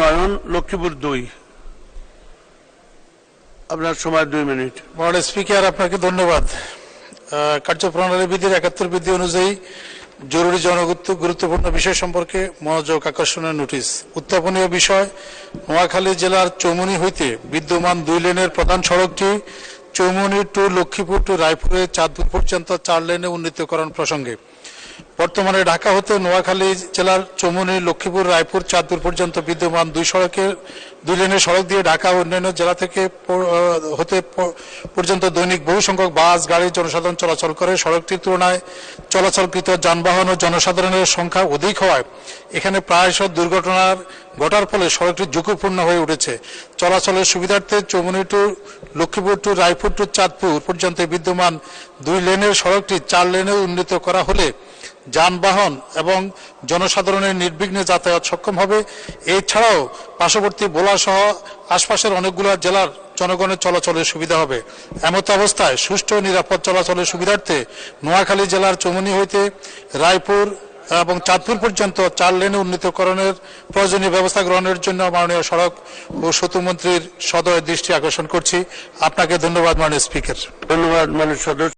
নয়ন লক্ষ্মীপুর দুই। আপনার সময় দুই মিনিট। মহারাজ স্পিকার, আপনাকে ধন্যবাদ। কার্যপ্রণালী বিধির একাত্তর বিধি অনুযায়ী জরুরি জনগুরুত্ব গুরুত্বপূর্ণ বিষয় সম্পর্কে মনোযোগ আকর্ষণের নোটিশ উত্থাপনীয় বিষয়, নোয়াখালী জেলার চৌমুনি হইতে বিদ্যমান দুই লেনের প্রধান সড়কটি চৌমুনি টু লক্ষ্মীপুর টু রায়পুরে চাঁদপুর পর্যন্ত চার লেনে উন্নীতকরণ প্রসঙ্গে। বর্তমানে ঢাকা হতে নোয়াখালী জেলার চমুনি, লক্ষ্মীপুর, রায়পুর, চাঁদপুর পর্যন্ত বিদ্যমান দুই সড়কের দুই লেনের সড়ক দিয়ে ঢাকা অন্যান্য জেলা থেকে হতে পর্যন্ত দৈনিক বহু সংখ্যক বাস, গাড়ি, জনসাধারণ চলাচল করে। সড়কটির তুলনায় চলাচলকৃত যানবাহন ও জনসাধারণের সংখ্যা অধিক হওয়ায় এখানে প্রায়শ দুর্ঘটনার ঘটার ফলে সড়কটি ঝুঁকিপূর্ণ হয়ে উঠেছে। চলাচলের সুবিধার্থে Choumuhani to Lakshmipur to Raipur to Chandpur পর্যন্ত বিদ্যমান দুই লেনের সড়কটি চার লেনে উন্নীত করা হলে যানবাহন এবং জনসাধারণের নির্বিঘ্নে যাতায়াত সক্ষম হবে। এছাড়াও পার্শ্ববর্তী বোলা সহ আশপাশের অনেকগুলো জেলার জনগণের চলাচলের সুবিধা হবে। এমত অবস্থায় সুষ্ঠু নিরাপদ চলাচলের সুবিধার্থে নোয়াখালী জেলার চৌমুনি হইতে রায়পুর এবং চাঁদপুর পর্যন্ত চার লেনে উন্নীতকরণের প্রয়োজনীয় ব্যবস্থা গ্রহণের জন্য মাননীয় সড়ক ও সেতুমন্ত্রীর সদয় দৃষ্টি আকর্ষণ করছি। আপনাকে ধন্যবাদ, মাননীয় স্পিকার। ধন্যবাদ মানে সদস্য।